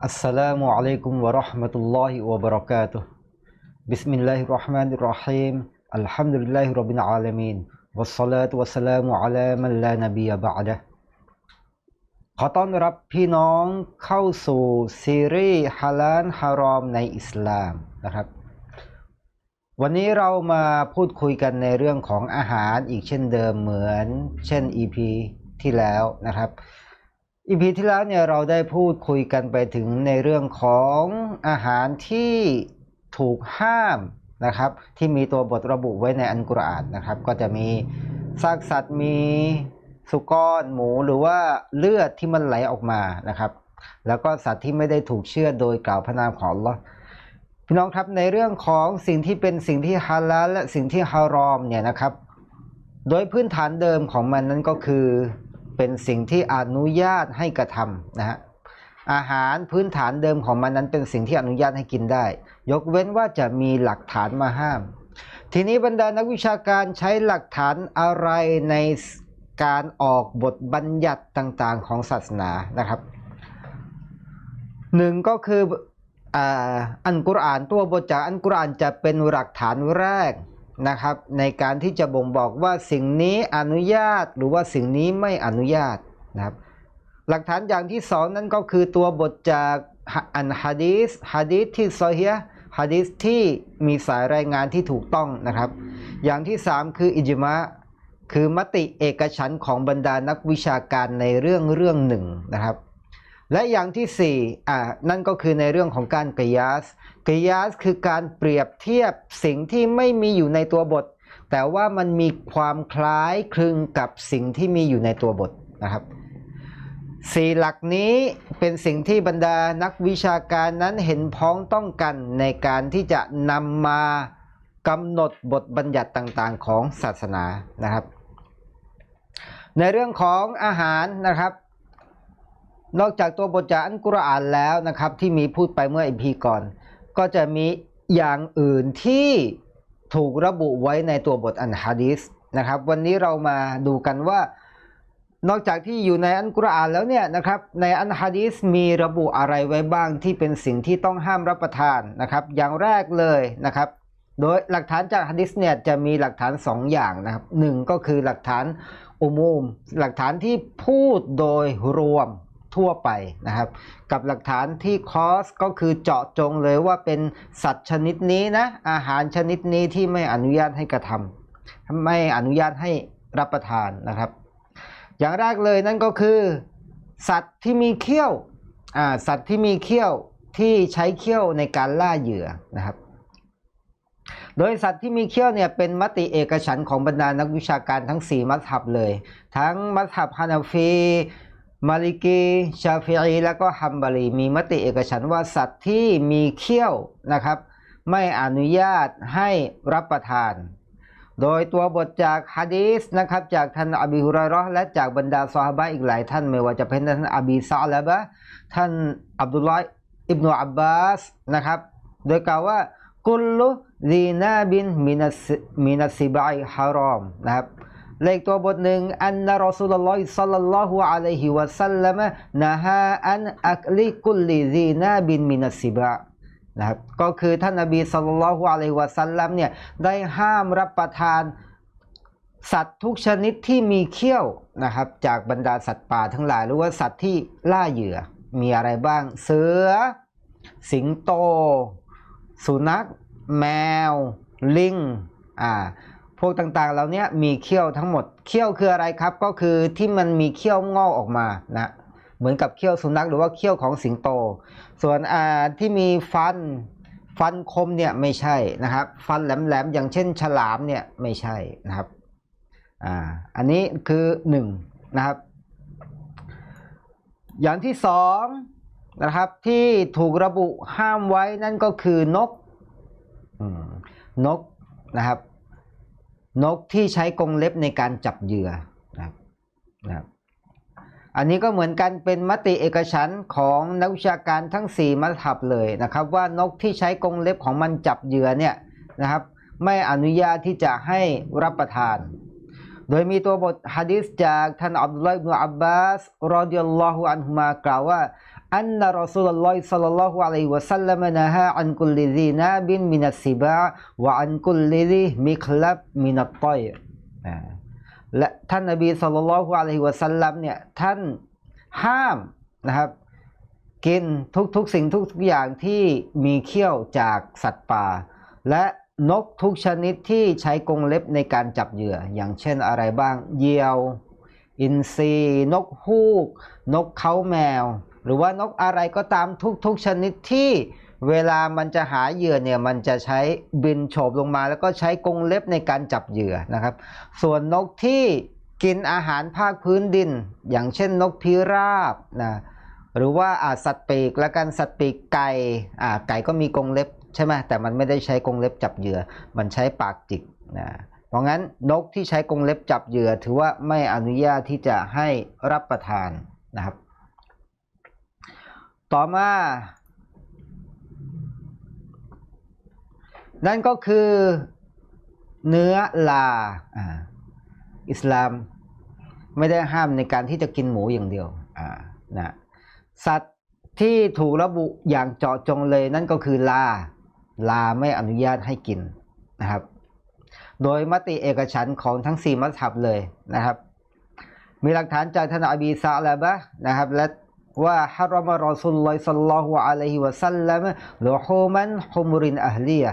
السلام عليكم ورحمة الله وبركاته بسم الله الرحمن الرحيم الحمد لله رب العالمين والصلاة والسلام على من لا نبي بعده ขอต้อนรับพี่น้องเข้าสู่ซีรีส์ฮาลาลฮารอมในอิสลามนะครับ วันนี้เรามาพูดคุยกันในเรื่องของอาหารอีกเช่นเดิมเหมือน เช่น EP ที่แล้วนะครับ EP ที่แล้วเนี่ยเราได้พูดคุยกันไปถึงในเรื่องของอาหารที่ถูกห้ามนะครับที่มีตัวบทระบุไว้ในอันกุรอานนะครับ ก็จะมีซากสัตว์มีสุกรหมูหรือว่าเลือดที่มันไหลออกมานะครับ แล้วก็สัตว์ที่ไม่ได้ถูกเชื่อโดยกล่าวพระนามของลอพี่น้องครับในเรื่องของสิ่งที่เป็นสิ่งที่ฮาลาลและสิ่งที่ฮารอมเนี่ยนะครับ โดยพื้นฐานเดิมของมันนั้นก็คือ เป็นสิ่งที่อนุญาตให้กระทำนะฮะอาหารพื้นฐานเดิมของมันนั้นเป็นสิ่งที่อนุญาตให้กินได้ ยกเว้นว่าจะมีหลักฐานมาห้าม ทีนี้บรรดานักวิชาการใช้หลักฐานอะไรในการออกบทบัญญัติต่างๆของศาสนานะครับหนึ่งก็คืออ,อันกุรอานตัวบทจากอันกุรอานจะเป็นหลักฐานแรก นะครับ ในการที่จะบ่งบอกว่าสิ่งนี้อนุญาตหรือว่าสิ่งนี้ไม่อนุญาตนะครับ หลักฐานอย่างที่สองนั่นก็คือตัวบทจากอันฮะดีสฮะดีสที่ซอฮีฮ์ฮะดีสที่มีสายรายงานที่ถูกต้องนะครับ อย่างที่สามคืออิจมะคือมติเอกฉันของบรรดานักวิชาการในเรื่องเรื่องหนึ่งนะครับ และอย่างที่สี่อ่านั่นก็คือในเรื่องของการกิยาสกิยาสคือการเปรียบเทียบสิ่งที่ไม่มีอยู่ในตัวบท แต่ว่ามันมีความคล้ายคลึงกับสิ่งที่มีอยู่ในตัวบทนะครับสี่หลักนี้เป็นสิ่งที่บรรดานักวิชาการนั้นเห็นพ้องต้องกันในการที่จะนำมากำหนดบทบัญญัติต่างๆของศาสนานะครับ ในเรื่องของอาหารนะครับ นอกจากตัวบทจากอันกุรอานแล้วนะครับ ที่มีพูดไปเมื่ออีพีก่อน ก็จะมีอย่างอื่นที่ถูกระบุไว้ในตัวบทอันฮะดีสนะครับ วันนี้เรามาดูกันว่า นอกจากที่อยู่ในอันกุรอานแล้วเนี่ยนะครับ ในอันฮะดีสมีระบุอะไรไว้บ้างที่เป็นสิ่งที่ต้องห้ามรับประทานนะครับ อย่างแรกเลยนะครับ โดยหลักฐานจากฮะดิษเนี่ยจะมีหลักฐาน 2 อย่างนะครับหนึ่งก็คือหลักฐานอุมูม หลักฐานที่พูดโดยรวม ทั่วไปนะครับ กับหลักฐานที่คอสก็คือเจาะจงเลยว่าเป็นสัตว์ชนิดนี้นะอาหารชนิดนี้ที่ไม่อนุญาตให้กระทำไม่อนุญาตให้รับประทานนะครับ อย่างแรกเลยนั่นก็คือ สัตว์ที่มีเขี้ยวสัตว์ที่มีเขี้ยวที่ใช้เขี้ยวในการล่าเหยื่อนะครับโดยสัตว์ที่มีเขี้ยวเนี่ยเป็นมติเอกฉันของบรรดานักวิชาการทั้ง 4 มัสฮับเลย ทั้งมัสฮับฮานาฟี มาลิกีชาฟิอีและก็ฮัมบารีมีมติเอกฉันว่าสัตว์ที่มีเขี้ยวนะครับ ไม่อนุญาตให้รับประทาน โดยตัวบทจากฮะดีสนะครับจากท่านอบีฮุรเราะห์และจากบรรดาซอฮาบะอีกหลายท่านไม่ว่าจะเป็นท่านอบีซาลาบะห์ท่านอับดุลลอฮ์อิบนุอับบาสนะครับ โดยกล่าวว่ากุลลุดีนาบินมินัสมินัสซิบายฮารอมนะครับ เลขตัวบทหนึ่งอันนรอสูลลอฮิสัลลัลลอฮุอะลัยฮิวะสัลลัมนะฮาอันอักลิกุลลิดีนาบินมินัสซิบะนะครับก็คือท่านนบีสัลลัลลอฮุอะลัยฮิวะสัลลัมเนี่ยได้ห้ามรับประทานสัตว์ทุกชนิดที่มีเขี้ยวนะครับจากบรรดาสัตว์ป่าทั้งหลาย หรือว่าสัตว์ที่ล่าเหยื่อมีอะไรบ้าง เสือ สิงโต สุนัข แมว ลิงอ่า พวกต่างๆเหล่านี้มีเขี้ยวทั้งหมด เขี้ยวคืออะไรครับ ก็คือที่มันมีเขี้ยวงอกออกมานะเหมือนกับเขี้ยวสุนัขหรือว่าเขี้ยวของสิงโต ส่วนอ่าที่มีฟันฟันคมเนี่ยไม่ใช่นะครับ ฟันแหลมๆอย่างเช่นฉลามเนี่ยไม่ใช่นะครับอ่าอันนี้คือหนึ่งนะครับ อย่างที่สองนะครับที่ถูกระบุห้ามไว้นั่นก็คือนกนกนะครับ นกที่ใช้กรงเล็บในการจับเหยื่อนะครับนะครับอันนี้ก็เหมือนกันเป็นมติเอกฉันของนักวิชาการทั้ง 4มัธยับเลยนะครับ ว่านกที่ใช้กรงเล็บของมันจับเหยื่อเนี่ยนะครับ ไม่อนุญาตที่จะให้รับประทาน โดยมีตัวบทฮะดิษจากท่านอับดุลลอฮ์อิบนุอับบาสรอดิยัลลอฮุอันฮุมากล่าวว่า อันนารอสุลลอฮิศ็อลลัลลอฮุอะลัยฮิวะซัลลัมนะฮะอันกุลลิซีนาบินมินัสซิบะวะอันกุลลิซิมิคลับมินัตตอยรและท่านนบีศ็อลลัลลอฮุอะลัยฮิวะซัลลัมเนี่ยท่านห้ามนะครับกินทุกๆสิ่งทุกอย่างที่มีเขี้ยวจากสัตว์ป่า และนกทุกชนิดที่ใช้กรงเล็บในการจับเหยื่อ อย่างเช่นอะไรบ้าง เหยี่ยว อินทรีนกฮูก นกเขาแมว หรือว่านกอะไรก็ตามทุกๆชนิดที่เวลามันจะหาเหยื่อเนี่ยมันจะใช้บินโฉบลงมาแล้วก็ใช้กรงเล็บในการจับเหยื่อนะครับ ส่วนนกที่กินอาหารภาคพื้นดิน อย่างเช่นนกพิราบนะหรือว่าอาสัตว์ปีกและกันสัตว์ปีกไก่อ่าไก่ก็มีกรงเล็บใช่ไหมแต่มันไม่ได้ใช้กรงเล็บจับเหยื่อ มันใช้ปากจิกนะเพราะงั้นนกที่ใช้กรงเล็บจับเหยื่อ ถือว่าไม่อนุญาตที่จะให้รับประทานนะครับ ต่อมา นั่นก็คือเนื้อลาอิสลามไม่ได้ห้ามในการที่จะกินหมูอย่างเดียวนะสัตว์ที่ถูกระบุอย่างเจาะจงเลยนั่นก็คือลา ลาไม่อนุญาตให้กินนะครับ โดยมติเอกฉันของทั้ง 4 มัสฮับเลยนะครับ มีหลักฐานจากท่านอบีซาลาบะนะครับ และ ว่าฮารอมรอสุลลอฮิสัลลัลลอฮุอะลัยฮิวะสัลลัมลุฮูมันฮุมรินอัฮลีย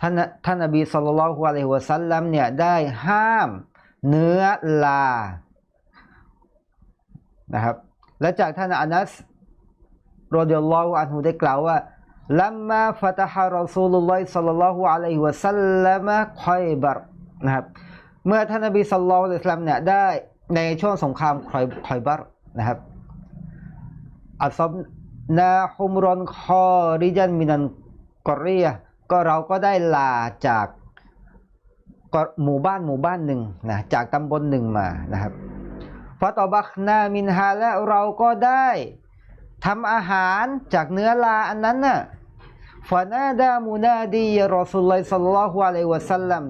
ท่านท่านอบีสัลลัลลอฮุอะลัยฮิวะสัลลัมเนี่ยได้ห้ามเนื้อลานะครับและจากท่านอานัสรอดิยัลลอฮุอันฮุได้กล่าวว่าลัมมาฟะตฮะรอซูลุลลอฮิสัลลัลลอฮุอะลัยฮิวะสัลลัมคอยบัรนะครับเมื่อท่านนบีสัลลัลลอฮุอะลัยฮิวะสัลลัมเนี่ยได้ในช่วงสงครามคอยคอยบัรนะครับ อัซบนาฮุมรอนคอริจันมินันกอรียะก็เราก็ได้ลาจากหมู่บ้านหมู่บ้านหนึ่งนะจากตำบลหนึ่งมานะครับฟาตอบักนามินฮาและเราก็ได้ทำอาหารจากเนื้อลาอันนั้นน่ะฟานาดามูนาดีรอสุลลัยสัลลัลฮุอะลัยวะสัลลัม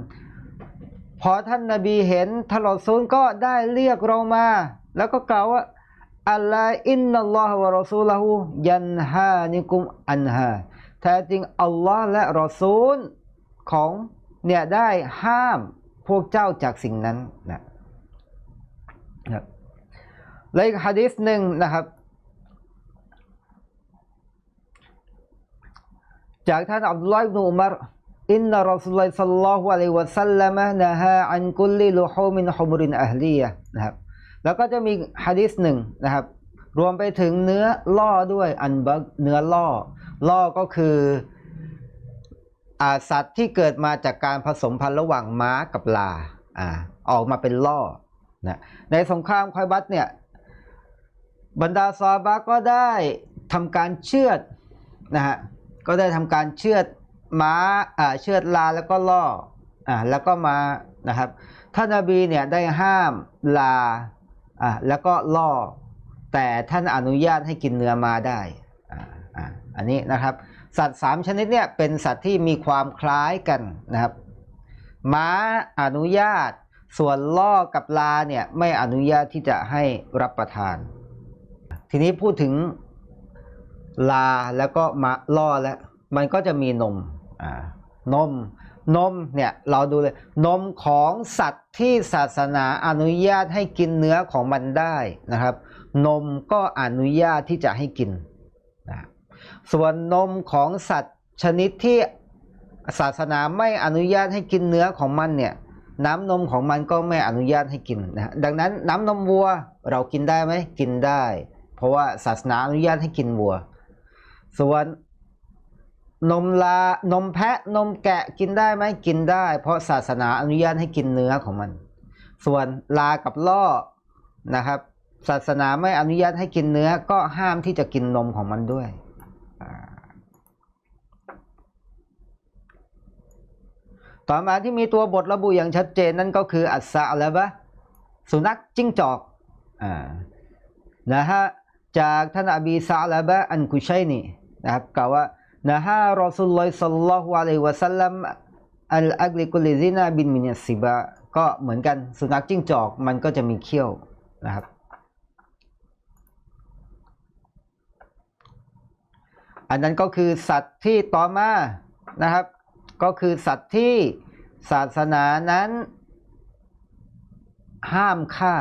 พอท่านนบีเห็นท่านรอซูลก็ได้เรียกเรามา แล้วก็กล่าวว่า อัลลอฮอินนัลลอฮฺวะรอซูลหูยันฮานิกุมอันฮาแท้จริงอัลลอฮ์และรอซูลของเนี่ยได้ห้ามพวกเจ้าจากสิ่งนั้นนะนะครับและอีกฮะดีษหนึ่งนะครับ จากท่านอับดุลลอฮ์อิบนุอุมารอินนัรอสุลลัยสัลลัลลอฮุอะลัยฮิวะสัลลัมนะฮะอันกุลลิลุฮูมินฮุมรินอัฮลียะนะครับ แล้วก็จะมีฮะดีษหนึ่งนะครับ รวมไปถึงเนื้อล่อด้วยอันบักเนื้อล่อ ล่อก็คืออาสัตว์ที่เกิดมาจากการผสมพันธุ์ระหว่างม้ากับลาอ่าออกมาเป็นล่อนะในสงครามคอยบัตเนี่ยบรรดาซอฮาบะก็ได้ทำการเชือดนะฮะก็ได้ทำการเชือดม้าอ่าเชือดลาแล้วก็ล่ออ่าแล้วก็มานะครับท่านนบีเนี่ยได้ห้ามลา อ่าแล้วก็ล่อ แต่ท่านอนุญาตให้กินเนื้อมาได้อ่าอ่าอันนี้นะครับ สัตว์สามชนิดเนี่ยเป็นสัตว์ที่มีความคล้ายกันนะครับ ม้าอนุญาต ส่วนล่อกับลาเนี่ยไม่อนุญาตที่จะให้รับประทาน ทีนี้พูดถึงลาแล้วก็มาล่อแล้วมันก็จะมีนมอ่านม นมเนี่ยเราดูเลย นมของสัตว์ที่ศาสนาอนุญาตให้กินเนื้อของมันได้นะครับ นมก็อนุญาตที่จะให้กินนะส่วนนมของสัตว์ชนิดที่ศาสนาไม่อนุญาตให้กินเนื้อของมันเนี่ยน้ำนมของมันก็ไม่อนุญาตให้กินนะดังนั้นน้ำนมวัวเรากินได้ไหมกินได้ เพราะว่าศาสนาอนุญาตให้กินวัว ส่วน นมลานมแพะนมแกะกินได้ไหมกินได้ เพราะศาสนาอนุญาตให้กินเนื้อของมัน ส่วนลากับล่อนะครับ ศาสนาไม่อนุญาตให้กินเนื้อก็ห้ามที่จะกินนมของมันด้วยต่อมาที่มีตัวบทระบุอย่างชัดเจนนั่นก็คืออัสซาอะไรบะสุนัขจิ้งจอกอ่านะฮะจากท่านอบีซาลาบะอันกุชัยนี่นะครับกล่าวว่า นะฮะรอสุลลอฮิสัลลัลฮุอะลัยวะสัลลัมอัลอักลิกุลิซินาบินมินัสซิบะก็เหมือนกันสุนัขจิ้งจอกมันก็จะมีเขี้ยวนะครับอันนั้นก็คือสัตว์ที่ต่อมานะครับ ก็คือสัตว์ที่ศาสนานั้นห้ามฆ่า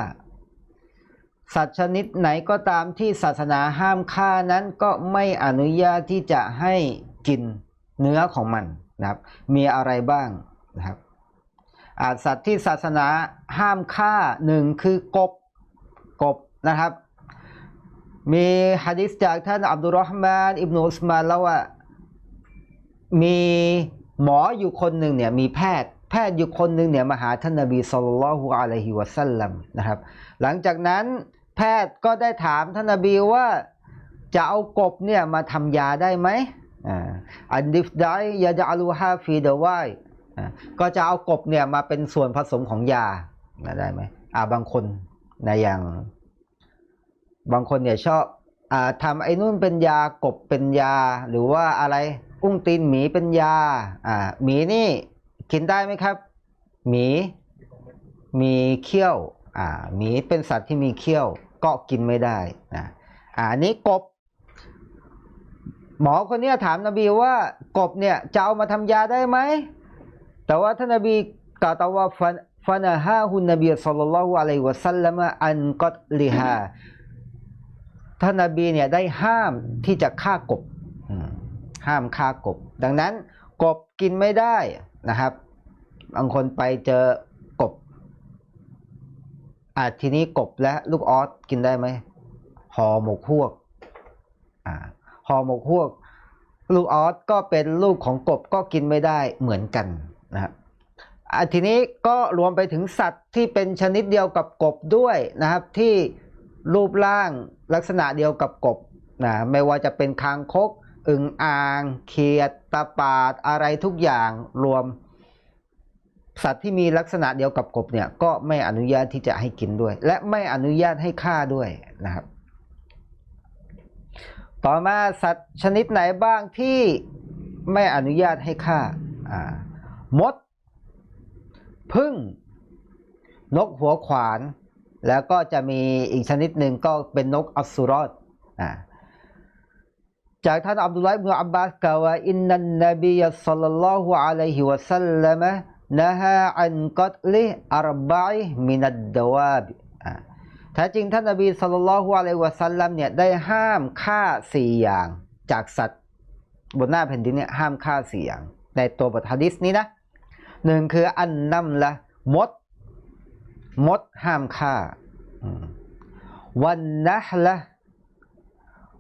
สัตว์ชนิดไหนก็ตามที่ศาสนาห้ามฆ่านั้นก็ไม่อนุญาตที่จะให้กินเนื้อของมันนะครับ มีอะไรบ้างนะครับสัตว์ที่ศาสนาห้ามฆ่าหนึ่งคือกบกบนะครับ มีฮะดิษจากท่านอับดุลรอฮ์มานอิบนุอุสมานแล้วว่ามีหมออยู่คนหนึ่งเนี่ยมีแพทย์แพทย์อยู่คนหนึ่งเนี่ยมาหาท่านนบีสุลต่านละฮุอะลัยฮิวะสัลลัมนะครับ หลังจากนั้น แพทย์ก็ได้ถามท่านนบีว่าจะเอากบเนี่ยมาทำยาได้ไหมอันดิฟไดยาจะอาลูฮาฟีเดวายก็จะเอากบเนี่ยมาเป็นส่วนผสมของยาได้ไหมอ่าบางคนนะอย่างบางคนเนี่ยชอบอ่าทำไอ้นู่นเป็นยากบเป็นยา หรือว่าอะไรอุ้งตีนหมีเป็นยาอ่าหมีนี่กินได้ไหมครับ หมีมีเขี้ยวอ่าหมีเป็นสัตว์ที่มีเขี้ยว ก็กินไม่ได้นะอ่าอันนี้กบ หมอคนนี้ถามนบีว่ากบเนี่ยจะเอามาทำยาได้ไหม แต่ว่าท่านนบีกล่าวตอว่าฟันฟันฮาฮุนนบีสัลลัลลอฮุอะลัยวะสัลลัมอันกัดลิฮาท่านนบีเนี่ยได้ห้ามที่จะฆ่ากบ ห้ามฆ่ากบ ดังนั้นกบกินไม่ได้นะครับ บางคนไปเจอ อ่าทีนี้กบและลูกออสกินได้ไหมห่อหมกฮวกอ่าห่อหมกฮวก ลูกออสก็เป็นลูกของกบก็กินไม่ได้เหมือนกันนะครับอะทีนี้ก็รวมไปถึงสัตว์ที่เป็นชนิดเดียวกับกบด้วยนะครับ ที่รูปร่างลักษณะเดียวกับกบนะไม่ว่าจะเป็นคางคกอึงอ่าง เขียดตาปาดอะไรทุกอย่างรวม สัตว์ที่มีลักษณะเดียวกับกบเนี่ยก็ไม่อนุญาตที่จะให้กินด้วย และไม่อนุญาตให้ฆ่าด้วยนะครับ ต่อมาสัตว์ชนิดไหนบ้างที่ไม่อนุญาตให้ฆ่ามด พึ่ง นกหัวขวาน แล้วก็จะมีอีกชนิดหนึ่งก็เป็นนกอัสุรอดอ่าจากท่านอับดุลลาห์อิบนุอับบาสกล่าวว่าอินนันนบียศ็อลลัลลอฮุอะลัยฮิวะสัลลัม นะฮะอันกัตลิอัรบะอิมินัดดวาบอ่าแท้จริงท่านนบีศ็อลลัลลอฮุอะลัยวะสัลลัมเนี่ยได้ห้ามฆ่าสี่อย่างจากสัตว์บนหน้าแผ่นดินเนี่ยห้ามฆ่าสี่อย่าง ในตัวบทฮะดิษนี้นะหนึ่งคืออันนัมละมด มดห้ามฆ่า วันนะห์ละ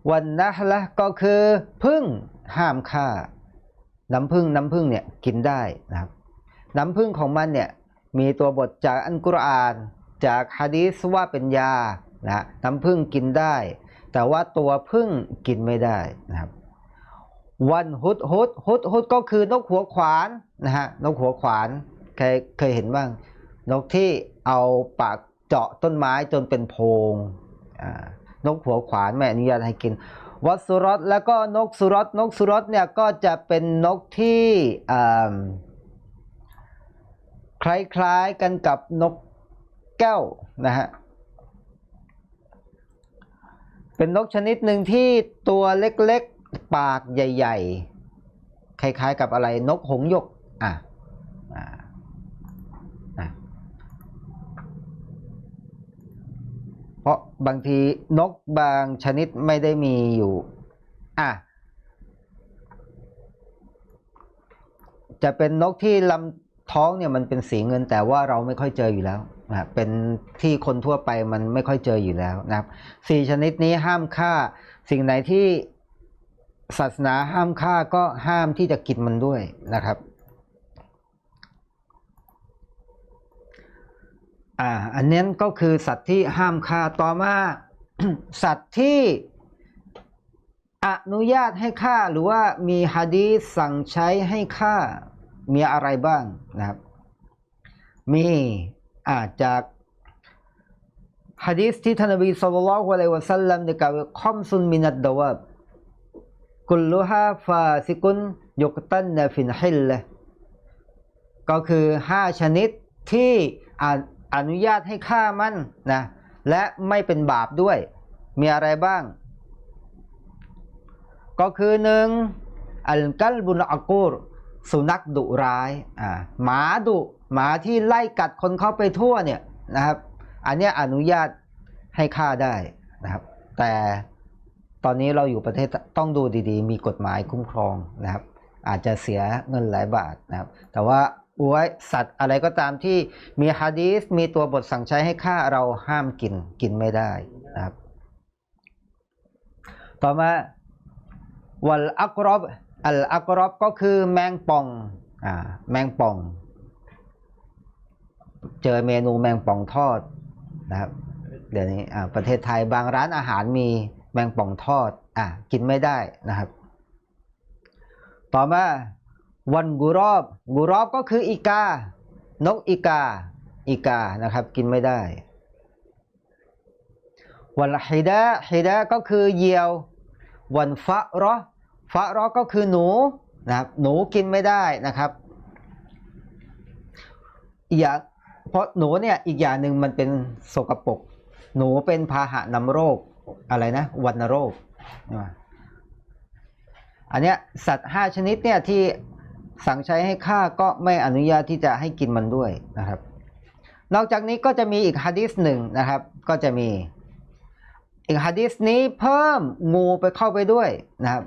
วันนะห์ละก็คือพึ่งห้ามฆ่า น้ำพึ่งน้ำพึ่งเนี่ยกินได้นะครับ น้ำพึ่งของมันเนี่ยมีตัวบทจากอันกุรอาน จากฮะดีษว่าเป็นยานะน้ำพึ่งกินได้ แต่ว่าตัวพึ่งกินไม่ได้นะครับวันฮุดฮุดฮุดฮุดก็คือนกหัวขวานนะฮะนกหัวขวานเคยเคยเห็นบ้าง นกที่เอาปากเจาะต้นไม้จนเป็นโพรงอ่านกหัวขวานไม่อนุญาตให้กินวัดสุรสแล้วก็นกสุรสนกสุรสเนี่ยก็จะเป็นนกที่อ่า คล้ายๆกันกับนกแก้วนะฮะเป็นนกชนิดหนึ่งที่ตัวเล็กๆ ปากใหญ่ ๆ คล้ายๆ กับอะไรนกหงยกอะเพราะบางทีนกบางชนิดไม่ได้มีอยู่อะจะเป็นนกที่ลำ ท้องเนี่ยมันเป็นสีเงินแต่ว่าเราไม่ค่อยเจออยู่แล้วนะเป็นที่คนทั่วไปมันไม่ค่อยเจออยู่แล้วนะครับสี่ชนิดนี้ห้ามฆ่า สิ่งไหนที่ศาสนาห้ามฆ่าก็ห้ามที่จะกินมันด้วยนะครับอ่าอันนี้ก็คือสัตว์ที่ห้ามฆ่าต่อมาสัตว์ที่อนุญาตให้ฆ่าหรือว่ามีฮะดีสั่งใช้ให้ฆ่า มีอะไรบ้างนะครับ มีอาจากฮะดีษที่ท่านนบีศ็อลลัลลอฮุอะลัยฮิวะสัลลัมได้กล่าวว่าคอมซุนมินัดดาวบกุลลุฮาฟาซิกุนยกตันนฟินฮิลละก็คือห้าชนิดที่อนุญาตให้ฆ่ามันนะและไม่เป็นบาปด้วย มีอะไรบ้าง ก็คือหนึ่งอัลกัลบุนอากูร สุนัขดุร้ายอ่าหมาดุหมาที่ไล่กัดคนเข้าไปทั่วเนี่ยนะครับ อันนี้อนุญาตให้ฆ่าได้นะครับ แต่ตอนนี้เราอยู่ประเทศต้องดูดีๆ มีกฎหมายคุ้มครองนะครับ อาจจะเสียเงินหลายบาทนะครับ แต่ว่าอวยสัตว์อะไรก็ตามที่มีฮะดีสมีตัวบทสั่งใช้ให้ฆ่าเราห้ามกินกินไม่ได้นะครับ ต่อมาวัลอักรอบ อัลอักรอบก็คือแมงป่องอ่าแมงป่อง เจอเมนูแมงป่องทอดนะครับเดี๋ยวนี้ประเทศไทยบางร้านอาหารมีแมงป่องทอดอ่ากินไม่ได้นะครับ ต่อมาวันกุรอบกุรอบก็คืออีกา นกอีกา อีกานะครับ กินไม่ได้ วันฮิดะฮิดะก็คือเหยี่ยว วันฟะรอ ฟะรอก็คือหนูนะครับหนูกินไม่ได้นะครับอีกอย่างเพราะหนูเนี่ยอีกอย่างหนึ่งมันเป็นสกปรกหนูเป็นพาหะนำโรคอะไรนะวัณโรคอันเนี้ยสัตว์ห้าชนิดเนี่ยที่สั่งใช้ให้ฆ่าก็ไม่อนุญาตที่จะให้กินมันด้วยนะครับ นอกจากนี้ก็จะมีอีกฮะดิษหนึ่งนะครับ ก็จะมีอีกฮะดิษนี้เพิ่มงูไปเข้าไปด้วยนะครับ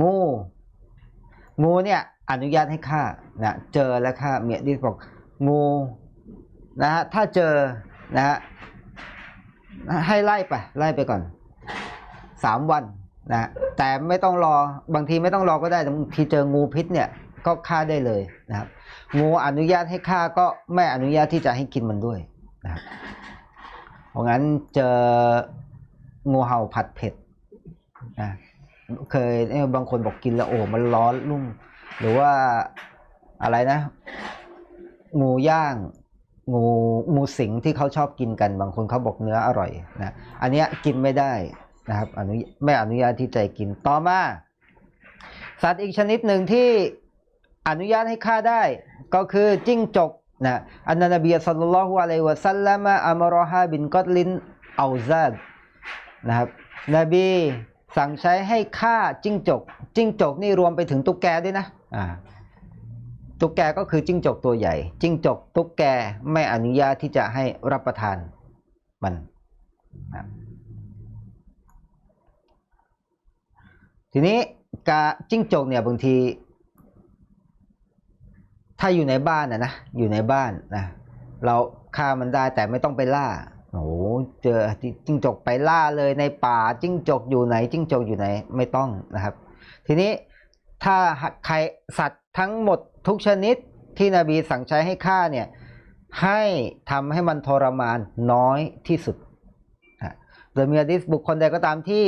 งูงูเนี่ยอนุญาตให้ฆ่านะเจอแล้วฆ่าเมียดิษบอกงูนะฮะถ้าเจอนะฮะให้ไล่ไปไล่ไปก่อนสามวันนะฮะแต่ไม่ต้องรอบางทีไม่ต้องรอก็ได้แต่บางทีเจองูพิษเนี่ยก็ฆ่าได้เลยนะครับ งูอนุญาตให้ฆ่าก็ไม่อนุญาตที่จะให้กินมันด้วยนะครับเพราะงั้นเจองูเห่าผัดเผ็ดนะ เคยเอ้ยบางคนบอกกินแล้วโอ้มันร้อนรุ่ม หรือว่าอะไรนะ งูย่าง งูงูสิงที่เขาชอบกินกัน บางคนเขาบอกเนื้ออร่อยนะอันนี้กินไม่ได้นะครับอนุไม่อนุญาตที่จะกินต่อมาสัตว์อีกชนิดหนึ่งที่อนุญาตให้ฆ่าได้ ก็คือจิ้งจกนะอันนบีสัลลัลลอฮุอะลัยวะสัลลัมอัมรอฮาบินกอดลินเอาซาดนะครับนบี สั่งใช้ให้ฆ่าจิ้งจก จิ้งจกนี่รวมไปถึงตุ๊กแกด้วยนะอ่าตุ๊กแกก็คือจิ้งจกตัวใหญ่ จิ้งจก ตุ๊กแกไม่อนุญาตที่จะให้รับประทานมันนะทีนี้กาจิ้งจกเนี่ยบางที ถ้าอยู่ในบ้านนะนะอยู่ในบ้านนะเราฆ่ามันได้แต่ไม่ต้องไปล่า โอ้โหเจอจิ้งจกไปล่าเลยในป่าจิ้งจกอยู่ไหนจิ้งจกอยู่ไหนไม่ต้องนะครับ ทีนี้ถ้าใครสัตว์ทั้งหมดทุกชนิดที่นบีสั่งใช้ให้ฆ่าเนี่ยให้ทำให้มันทรมานน้อยที่สุดนะโดยมีอดิษบุคคลใดก็ตามที่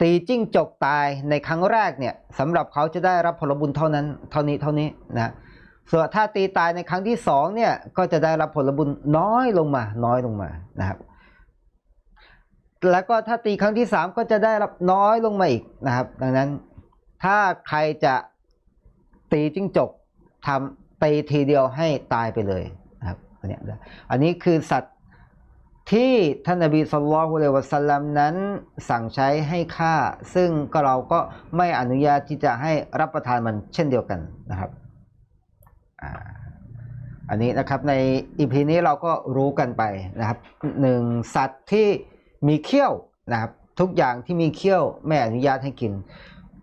ตีจิ้งจกตายในครั้งแรกเนี่ยสำหรับเขาจะได้รับผลบุญเท่านั้น เท่านี้เท่านี้นะ ส่วนถ้าตีตายในครั้งที่สองเนี่ยก็จะได้รับผลบุญน้อยลงมา น้อยลงมานะครับ แล้วก็ถ้าตีครั้งที่สามก็จะได้รับน้อยลงมาอีกนะครับ ดังนั้นถ้าใครจะตีจิ้งจกทำตีทีเดียวให้ตายไปเลยนะครับอันนี้อันนี้คือสัตว์ที่ท่านนบีสุลต่านลวะสัลลัมนั้นสั่งใช้ให้ฆ่า ซึ่งก็เราก็ไม่อนุญาตที่จะให้รับประทานมันเช่นเดียวกันนะครับ อันนี้นะครับในอีพีนี้เราก็รู้กันไปนะครับหนึ่งสัตว์ที่มีเขี้ยวนะครับทุกอย่างที่มีเขี้ยวไม่อนุญาตให้กิน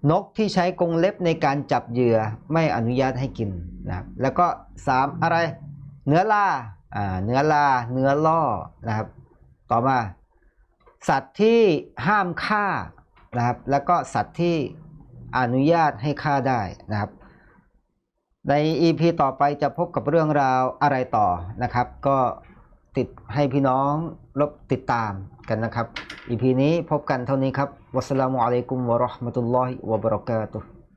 นกที่ใช้กรงเล็บในการจับเหยื่อไม่อนุญาตให้กินนะครับแล้วก็สามอะไร เนื้อล่าอ่าเนื้อล่าเนื้อล่อนะครับต่อมาสัตว์ที่ห้ามฆ่านะครับแล้วก็สัตว์ที่อนุญาตให้ฆ่าได้นะครับ ใน EP ต่อไปจะพบกับเรื่องราวอะไรต่อนะครับ ก็ติดให้พี่น้องรบติดตามกันนะครับ EP นี้พบกันเท่านี้ครับวัสสลามุอะลัยกุมวะเราะห์มะตุลลอฮิวะบะเราะกาตุฮ์